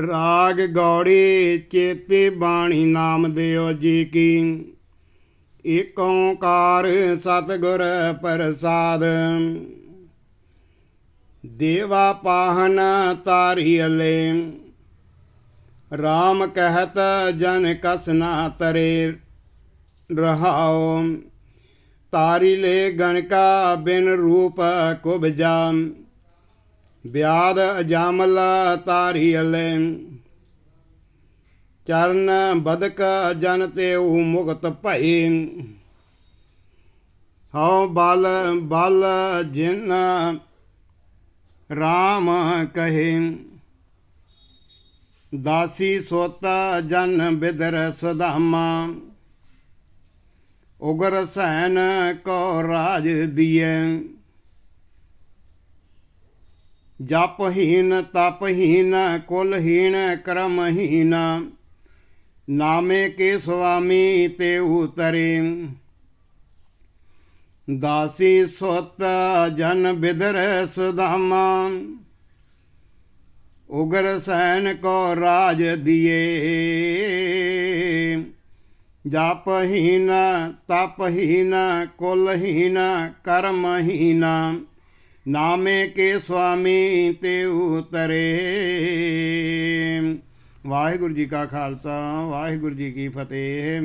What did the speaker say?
ਰਾਗ ਗੌੜੀ ਚੇਤੇ ਬਾਣੀ ਨਾਮ ਦਿਓ ਜੀ ਕੀ। ਏਕ ਓੰਕਾਰ ਸਤਿਗੁਰ ਪ੍ਰਸਾਦ। ਦੇਵਾ ਪਾਹਨ ਤਾਰੀਅਲੇ RAM ਕਹਿਤ ਜਨ ਕਸਨਾ ਤਰੇ ਰਹਾਉ। ਤਾਰੀ ਲੈ ਗਣਕਾ ਬਿਨ ਰੂਪ ਕੁਬਜਾ। ਬਿਆਦ ਅਜਾਮਲ ਤਾਰੀ ਅਲੇ ਚਰਨ ਬਦਕ ਜਨ ਤੇ ਉਹ ਮੁਕਤ ਭਈ। ਹਉ ਬਲ ਬਲ ਜਿਨ RAM ਕਹੇ। ਦਾਸੀ ਸੋਤ ਜਨ ਬਿਦਰ ਸੁਦਾਮਾ ਉਗਰ ਸੈਨ ਕੋ ਰਾਜ ਦੀਏ। ਜਪਹੀਨ ਤਪਹੀਨ ਕੁਲਹੀਨ ਕਰਮਹੀਨ। ਨਾਮੇ ਕੇ ਸੁਆਮੀ ਤੇ ਉਤਰੇ। ਦਾਸੀ ਸੁਤ ਜਨ ਬਿਦਰ ਸੁਦਾਮਾ। ਉਗਰ ਸੈਨ ਕੋ ਰਾਜ ਦੀਏ। ਜਪਹੀਨ, ਤਪਹੀਨ ਕੁਲਹੀਨ ਕਰਮਹੀਨ। ਨਾਮੇ ਕੇ ਸੁਆਮੀ ਤੇ ਉਤਰੇ। ਵਾਹਿਗੁਰੂ ਜੀ ਕਾ ਖਾਲਸਾ ਵਾਹਿਗੁਰੂ ਜੀ ਕੀ ਫਤਿਹ।